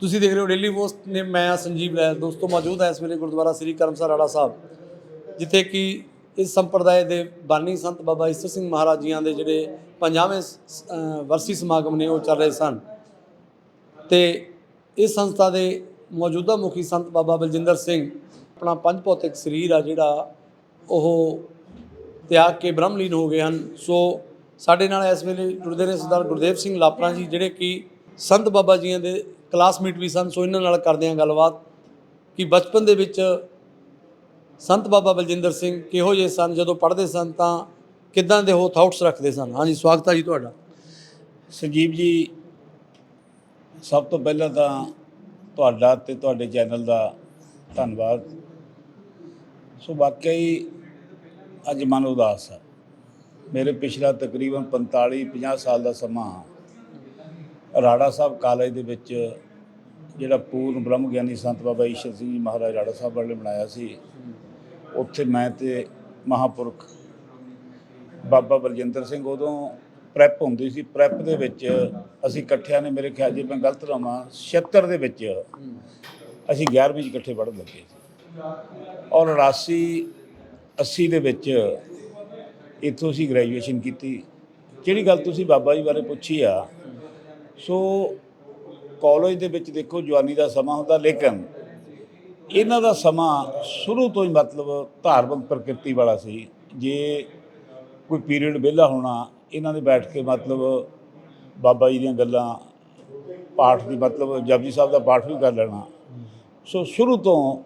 ਤੁਸੀਂ ਦੇਖ ਰਹੇ ਹੋ ਡੇਲੀ ਪੋਸਟ ਨੇ ਮੈਂ ਸੰਜੀਵ ਲੈ ਦੋਸਤੋ ਮੌਜੂਦ ਹਾਂ ਇਸ ਵੇਲੇ ਗੁਰਦੁਆਰਾ ਸ੍ਰੀ ਕਰਮਸਰ ਰਾੜਾ ਸਾਹਿਬ, ਜਿੱਥੇ ਕਿ ਇਸ ਸੰਪਰਦਾਇ ਦੇ ਬਾਨੀ ਸੰਤ ਬਾਬਾ ਈਸਰ ਸਿੰਘ ਮਹਾਰਾਜ ਜੀਆਂ ਦੇ ਜਿਹੜੇ 50ਵੇਂ ਸ- ਵਰਸੀ ਸਮਾਗਮ ਨੇ ਉਹ ਚੱਲ ਰਹੇ ਸਨ। ਤੇ ਇਸ ਸੰਸਥਾ ਦੇ ਮੌਜੂਦਾ ਮੁਖੀ ਸੰਤ ਬਾਬਾ ਬਲਜਿੰਦਰ ਸਿੰਘ, ਆਪਣਾ ਪੰਜ ਭੌਤਿਕ ਸਰੀਰ ਆ ਜਿਹੜਾ ਉਹ ਤਿਆਗ ਕੇ ਬ੍ਰਹਮਲੀਨ ਹੋ ਗਏ ਹਨ। ਸੋ ਸਾਡੇ ਨਾਲ ਇਸ ਵੇਲੇ ਜੁੜਦੇ ਨੇ ਸਰਦਾਰ ਗੁਰਦੇਵ ਸਿੰਘ ਲਾਪਰਾ ਜੀ, ਜਿਹੜੇ ਕਿ ਸੰਤ ਬਾਬਾ ਜੀਆਂ ਦੇ ਕਲਾਸਮੇਟ ਵੀ ਸਨ, ਸੋ ਇਹਨਾਂ ਨਾਲ ਕਰਦੇ ਹਾਂ ਗੱਲਬਾਤ ਕਿ ਬਚਪਨ ਦੇ ਵਿੱਚ ਸੰਤ ਬਾਬਾ ਬਲਜਿੰਦਰ ਸਿੰਘ ਕਿਹੋ ਜਿਹੇ ਸਨ, ਜਦੋਂ ਪੜ੍ਹਦੇ ਸਨ ਤਾਂ ਕਿੱਦਾਂ ਦੇ ਉਹ ਥਾਟਸ ਰੱਖਦੇ ਸਨ? ਹਾਂਜੀ, ਸਵਾਗਤ ਹੈ ਜੀ ਤੁਹਾਡਾ। ਸੰਜੀਵ ਜੀ, ਸਭ ਤੋਂ ਪਹਿਲਾਂ ਤਾਂ ਤੁਹਾਡਾ ਤੇ ਤੁਹਾਡੇ ਚੈਨਲ ਦਾ ਧੰਨਵਾਦ। ਸੋ ਵਾਕਿਆ ਹੀ ਅੱਜ ਮਨ ਉਦਾਸ ਹੈ ਮੇਰੇ ਪਿਛਲਾ ਤਕਰੀਬਨ 45 50 ਸਾਲ ਦਾ ਸਮਾਂ ਰਾੜਾ ਸਾਹਿਬ ਕਾਲਜ ਦੇ ਵਿੱਚ ਜਿਹੜਾ ਪੂਰਨ ਬ੍ਰਹਮ ਗਿਆਨੀ ਸੰਤ ਬਾਬਾ ਈਸ਼ਰ ਸਿੰਘ ਜੀ ਮਹਾਰਾਜ ਰਾੜਾ ਸਾਹਿਬ ਵਾਲੇ ਨੇ ਬਣਾਇਆ ਸੀ। ਉੱਥੇ ਮੈਂ ਤੇ ਮਹਾਪੁਰਖ ਬਾਬਾ ਬਲਜਿੰਦਰ ਸਿੰਘ ਉਦੋਂ ਪ੍ਰੈਪ ਹੁੰਦੀ ਸੀ। ਪ੍ਰੈਪ ਦੇ ਵਿੱਚ ਅਸੀਂ ਇਕੱਠਿਆਂ ਨੇ ਮੇਰੇ ਖਿਆਲ ਜੇ ਮੈਂ ਗਲਤ ਰਹਾਂ 76 ਦੇ ਵਿੱਚ ਅਸੀਂ 11ਵੀਂ 'ਚ ਇਕੱਠੇ ਪੜ੍ਹਨ ਲੱਗੇ ਸੀ। ਔਰ 88 80 ਦੇ ਵਿੱਚ ਇੱਥੋਂ ਅਸੀਂ ਗ੍ਰੈਜੂਏਸ਼ਨ ਕੀਤੀ। ਜਿਹੜੀ ਗੱਲ ਤੁਸੀਂ ਬਾਬਾ ਜੀ ਬਾਰੇ ਪੁੱਛੀ ਆ ਸੋ ਕਾਲਜ ਦੇ ਵਿੱਚ ਦੇਖੋ ਜਵਾਨੀ ਦਾ ਸਮਾਂ ਹੁੰਦਾ, ਲੇਕਿਨ ਇਹਨਾਂ ਦਾ ਸਮਾਂ ਸ਼ੁਰੂ ਤੋਂ ਹੀ ਮਤਲਬ ਧਾਰਮਿਕ ਪ੍ਰਕਿਰਤੀ ਵਾਲਾ ਸੀ। ਜੇ ਕੋਈ ਪੀਰੀਅਡ ਵਿਹਲਾ ਹੋਣਾ, ਇਹਨਾਂ ਨੇ ਬੈਠ ਕੇ ਮਤਲਬ ਬਾਬਾ ਜੀ ਦੀਆਂ ਗੱਲਾਂ, ਪਾਠ ਦੀ ਮਤਲਬ ਜਪਜੀ ਸਾਹਿਬ ਦਾ ਪਾਠ ਵੀ ਕਰ ਲੈਣਾ। ਸੋ ਸ਼ੁਰੂ ਤੋਂ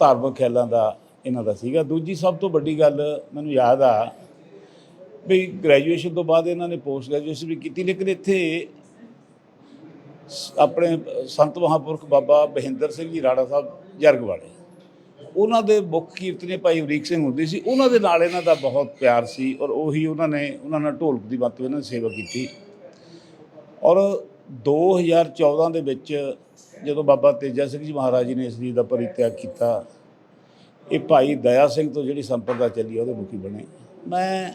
ਧਾਰਮਿਕ ਖਿਆਲਾਂ ਦਾ ਇਹਨਾਂ ਦਾ ਸੀਗਾ। ਦੂਜੀ ਸਭ ਤੋਂ ਵੱਡੀ ਗੱਲ ਮੈਨੂੰ ਯਾਦ ਆ, ਵੀ ਗ੍ਰੈਜੂਏਸ਼ਨ ਤੋਂ ਬਾਅਦ ਇਹਨਾਂ ਨੇ ਪੋਸਟ ਗ੍ਰੈਜੂਏਸ਼ਨ ਵੀ ਕੀਤੀ, ਲੇਕਿਨ ਇੱਥੇ ਆਪਣੇ ਸੰਤ ਮਹਾਪੁਰਖ ਬਾਬਾ ਬਹਿੰਦਰ ਸਿੰਘ ਜੀ ਰਾੜਾ ਸਾਹਿਬ ਜਰਗ ਵਾਲੇ ਉਹਨਾਂ ਦੇ ਮੁੱਖ ਕੀਰਤਨੀ ਭਾਈ ਅਮਰੀਕ ਸਿੰਘ ਹੁੰਦੀ ਸੀ। ਉਹਨਾਂ ਦੇ ਨਾਲ ਇਹਨਾਂ ਦਾ ਬਹੁਤ ਪਿਆਰ ਸੀ ਔਰ ਉਹੀ ਉਹਨਾਂ ਨੇ, ਉਹਨਾਂ ਨਾਲ ਢੋਲਕ ਦੀ ਮੱਤ ਇਹਨਾਂ ਨੇ ਸੇਵਾ ਕੀਤੀ। ਔਰ 2014 ਦੇ ਵਿੱਚ ਜਦੋਂ ਬਾਬਾ ਤੇਜਾ ਸਿੰਘ ਜੀ ਮਹਾਰਾਜ ਜੀ ਨੇ ਇਸ ਚੀਜ਼ ਦਾ ਪਰਿਤਿਆਗ ਕੀਤਾ, ਇਹ ਭਾਈ ਦਇਆ ਸਿੰਘ ਤੋਂ ਜਿਹੜੀ ਸੰਪਰਦਾ ਚੱਲੀ ਉਹਦੇ ਮੁਖੀ ਬਣੇ। ਮੈਂ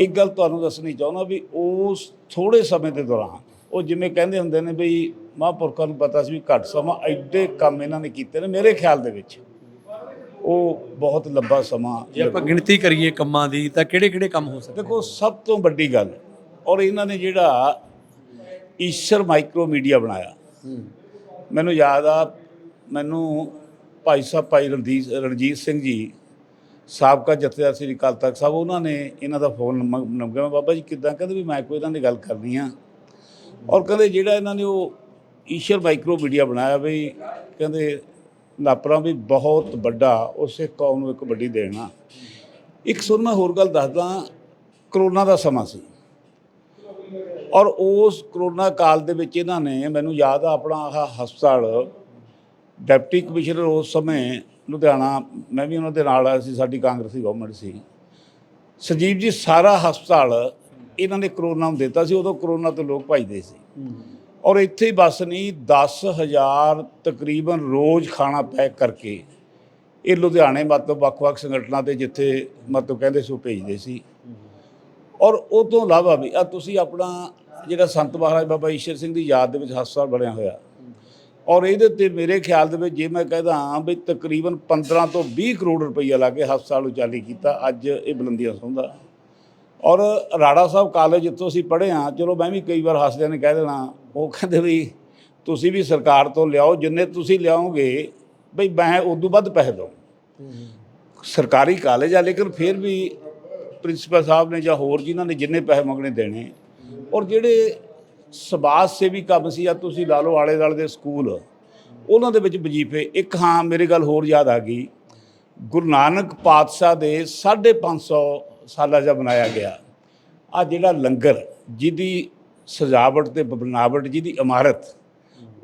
ਇੱਕ ਗੱਲ ਤੁਹਾਨੂੰ ਦੱਸਣੀ ਚਾਹੁੰਦਾ ਵੀ ਉਸ ਥੋੜੇ ਸਮੇਂ ਦੇ ਦੌਰਾਨ ਉਹ ਜਿਵੇਂ ਕਹਿੰਦੇ ਹੁੰਦੇ ਨੇ ਵੀ ਮਹਾਂਪੁਰਖਾਂ ਨੂੰ ਪਤਾ ਸੀ ਵੀ ਘੱਟ ਸਮਾਂ ਐਡੇ ਕੰਮ ਇਹਨਾਂ ਨੇ ਕੀਤੇ ਨੇ ਮੇਰੇ ਖਿਆਲ ਦੇ ਵਿੱਚ। ਉਹ ਬਹੁਤ ਲੰਬਾ ਸਮਾਂ ਜੇ ਆਪਾਂ ਗਿਣਤੀ ਕਰੀਏ ਕੰਮਾਂ ਦੀ ਤਾਂ ਕਿਹੜੇ ਕਿਹੜੇ ਕੰਮ ਹੋ ਸਕਦੇ ਦੇਖੋ ਸਭ ਤੋਂ ਵੱਡੀ ਗੱਲ ਔਰ ਇਹਨਾਂ ਨੇ ਜਿਹੜਾ ਈਸ਼ਰ ਮਾਈਕਰੋ ਮੀਡੀਆ ਬਣਾਇਆ ਮੈਨੂੰ ਯਾਦ ਆ ਮੈਨੂੰ ਭਾਈ ਸਾਹਿਬ ਭਾਈ ਰਣਜੀਤ ਰਣਜੀਤ ਸਿੰਘ ਜੀ ਸਾਬਕਾ ਜਥੇਦਾਰ ਸ੍ਰੀ ਅਕਾਲ ਤਖਤ ਸਾਹਿਬ ਉਹਨਾਂ ਨੇ ਇਹਨਾਂ ਦਾ ਫੋਨ ਨੰਬਰ ਬਾਬਾ ਜੀ ਕਿੱਦਾਂ? ਕਹਿੰਦੇ ਵੀ ਮੈਂ ਕੋਈ ਇਹਨਾਂ ਦੀ ਗੱਲ ਕਰਨੀ ਆ। ਔਰ ਕਹਿੰਦੇ ਜਿਹੜਾ ਇਹਨਾਂ ਨੇ ਉਹ ਈਸ਼ਰ ਮਾਈਕਰੋ ਮੀਡੀਆ ਬਣਾਇਆ ਵੀ ਕਹਿੰਦੇ ਲਾਪਰਾਂ ਵੀ ਬਹੁਤ ਵੱਡਾ, ਉਸੇ ਕੌਮ ਨੂੰ ਇੱਕ ਵੱਡੀ ਦੇਣ ਆ। ਇੱਕ ਸੁਣ ਮੈਂ ਹੋਰ ਗੱਲ ਦੱਸਦਾ, ਕਰੋਨਾ ਦਾ ਸਮਾਂ ਸੀ। ਔਰ ਉਸ ਕਰੋਨਾ ਕਾਲ ਦੇ ਵਿੱਚ ਇਹਨਾਂ ਨੇ, ਮੈਨੂੰ ਯਾਦ ਆ ਆਪਣਾ ਆਹ ਹਸਪਤਾਲ, ਡਿਪਟੀ ਕਮਿਸ਼ਨਰ ਉਸ ਸਮੇਂ ਲੁਧਿਆਣਾ, ਮੈਂ ਵੀ ਉਹਨਾਂ ਦੇ ਨਾਲ ਆਇਆ ਸੀ, ਸਾਡੀ ਕਾਂਗਰਸੀ ਗਵਰਨਮੈਂਟ ਸੀ। ਸੰਜੀਵ ਜੀ, ਸਾਰਾ ਹਸਪਤਾਲ ਇਹਨਾਂ ਨੇ ਕਰੋਨਾ ਨੂੰ ਦਿੱਤਾ ਸੀ ਉਦੋਂ ਕਰੋਨਾ ਤੋਂ ਲੋਕ ਭਜਦੇ ਸੀ। ਔਰ ਇੱਥੇ ਹੀ ਬਸ ਨਹੀਂ 10000 ਤਕਰੀਬਨ ਰੋਜ਼ ਖਾਣਾ ਪੈਕ ਕਰਕੇ ਇਹ ਲੁਧਿਆਣੇ ਮਤਲਬ ਵੱਖ-ਵੱਖ ਸੰਗਠਨਾਂ ਤੇ ਜਿੱਥੇ ਮਤਲਬ ਕਹਿੰਦੇ ਸੀ ਭੇਜਦੇ ਸੀ। ਔਰ ਉਹ ਤੋਂ ਇਲਾਵਾ ਵੀ ਆ ਤੁਸੀਂ ਆਪਣਾ ਜਿਹੜਾ ਸੰਤ ਮਹਾਰਾਜ ਬਾਬਾ ਈਸ਼ਰ ਸਿੰਘ ਦੀ ਯਾਦ ਦੇ ਵਿੱਚ ਹਸਪਤਾਲ ਬਣਿਆ ਹੋਇਆ। ਔਰ ਇਹਦੇ ਤੇ ਮੇਰੇ ਖਿਆਲ ਦੇ ਵਿੱਚ ਜੇ ਮੈਂ ਕਹਦਾ ਹਾਂ ਵੀ ਤਕਰੀਬਨ 15 ਤੋਂ 20 ਕਰੋੜ ਰੁਪਈਆ ਲਾ ਕੇ ਹਸਪਤਾਲ ਨੂੰ ਚਾਲੀ ਕੀਤਾ ਅੱਜ ਇਹ ਬੁਲੰਦੀਆਂ ਸੌਂਦਾ। ਔਰ ਰਾੜਾ ਸਾਹਿਬ ਕਾਲਜ ਜਿੱਥੋਂ ਅਸੀਂ ਪੜ੍ਹੇ ਹਾਂ, ਚਲੋ ਮੈਂ ਵੀ ਕਈ ਵਾਰ ਹੱਸਦਿਆਂ ਨੇ ਕਹਿ ਦੇਣਾ, ਉਹ ਕਹਿੰਦੇ ਵੀ ਤੁਸੀਂ ਵੀ ਸਰਕਾਰ ਤੋਂ ਲਿਆਓ, ਜਿੰਨੇ ਤੁਸੀਂ ਲਿਆਓਗੇ, ਬਈ ਮੈਂ ਉਦੋਂ ਵੱਧ ਪੈਸੇ ਦਊਂ ਸਰਕਾਰੀ ਕਾਲਜ ਆ, ਲੇਕਿਨ ਫਿਰ ਵੀ ਪ੍ਰਿੰਸੀਪਲ ਸਾਹਿਬ ਨੇ ਜਾਂ ਹੋਰ ਜਿਨ੍ਹਾਂ ਨੇ ਜਿੰਨੇ ਪੈਸੇ ਮੰਗਣੇ ਦੇਣੇ, ਔਰ ਜਿਹੜੇ ਸਮਾਜ ਸੇਵੀ ਕੰਮ ਸੀ ਆ ਤੁਸੀਂ ਲਾ ਲਓ ਆਲੇ ਦੁਆਲੇ ਦੇ ਸਕੂਲ, ਉਹਨਾਂ ਦੇ ਵਿੱਚ ਵਜੀਫੇ, ਇੱਕ ਹਾਂ, ਮੇਰੇ ਗੱਲ ਹੋਰ ਯਾਦ ਆ ਗਈ, ਗੁਰੂ ਨਾਨਕ ਪਾਤਸ਼ਾਹ ਦੇ 550 ਸਾਲਾ ਜਿਹਾ ਬਣਾਇਆ ਗਿਆ। ਆ ਜਿਹੜਾ ਲੰਗਰ, ਜਿਹਦੀ ਸਜਾਵਟ ਤੇ ਬਨਾਵਟ ਜਿਹਦੀ ਇਮਾਰਤ,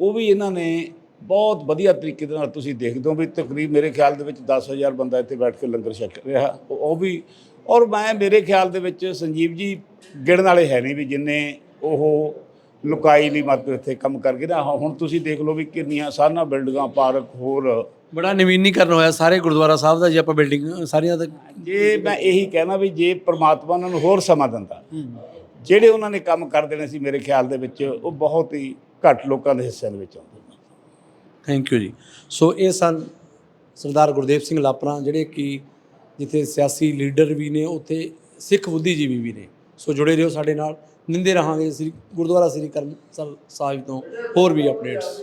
ਉਹ ਵੀ ਇਹਨਾਂ ਨੇ ਬਹੁਤ ਵਧੀਆ ਤਰੀਕੇ ਦੇ ਨਾਲ ਤੁਸੀਂ ਦੇਖਦੇ ਹੋ ਵੀ ਤਕਰੀਬ ਮੇਰੇ ਖਿਆਲ ਦੇ ਵਿੱਚ 10000 ਬੰਦਾ ਇੱਥੇ ਬੈਠ ਕੇ ਲੰਗਰ ਛਕ ਰਿਹਾ। ਉਹ ਵੀ, ਔਰ ਮੈਂ ਮੇਰੇ ਖਿਆਲ ਦੇ ਵਿੱਚ ਸੰਜੀਵ ਜੀ ਗਿਣਨ ਵਾਲੇ ਹੈ ਨਹੀਂ ਵੀ ਜਿੰਨੇ ਉਹ ਲੁਕਾਈ ਲਈ ਮਤ ਇੱਥੇ ਕੰਮ ਕਰ ਗਏ ਨਾ। ਹੁਣ ਤੁਸੀਂ ਦੇਖ ਲਓ ਵੀ ਕਿੰਨੀਆਂ ਸਾਰੀਆਂ ਬਿਲਡਿੰਗਾਂ, ਪਾਰਕ, ਹੋਰ ਬੜਾ ਨਵੀਨੀਕਰਨ ਹੋਇਆ ਸਾਰੇ ਗੁਰਦੁਆਰਾ ਸਾਹਿਬ ਦਾ ਜੇ ਆਪਾਂ ਬਿਲਡਿੰਗ ਸਾਰੀਆਂ ਦਾ ਜੇ ਮੈਂ ਇਹੀ ਕਹਿਣਾ ਵੀ ਜੇ ਪ੍ਰਮਾਤਮਾ ਉਹਨਾਂ ਨੂੰ ਹੋਰ ਸਮਾਂ ਦਿੰਦਾ ਜਿਹੜੇ ਉਹਨਾਂ ਨੇ ਕੰਮ ਕਰ ਦੇਣੇ ਸੀ ਮੇਰੇ ਖਿਆਲ ਦੇ ਵਿੱਚ ਉਹ ਬਹੁਤ ਹੀ ਘੱਟ ਲੋਕਾਂ ਦੇ ਹਿੱਸਿਆਂ ਦੇ ਵਿੱਚ ਆਉਂਦੇ ਥੈਂਕ ਯੂ ਜੀ। ਸੋ ਇਹ ਸਨ ਸਰਦਾਰ ਗੁਰਦੇਵ ਸਿੰਘ ਲਾਪਰਾ ਜਿਹੜੇ ਕਿ ਜਿੱਥੇ ਸਿਆਸੀ ਲੀਡਰ ਵੀ ਨੇ ਉੱਥੇ ਸਿੱਖ ਬੁੱਧੀਜੀਵੀ ਵੀ ਨੇ। ਸੋ ਜੁੜੇ ਰਹੋ ਸਾਡੇ ਨਾਲ। ਨਿੰਦੇ ਰਹਾਂਗੇ ਸ੍ਰੀ ਗੁਰਦੁਆਰਾ ਸ੍ਰੀ ਕਰਮਸਰ ਸਾਹਿਬ ਤੋਂ ਹੋਰ ਵੀ ਅਪਡੇਟਸ।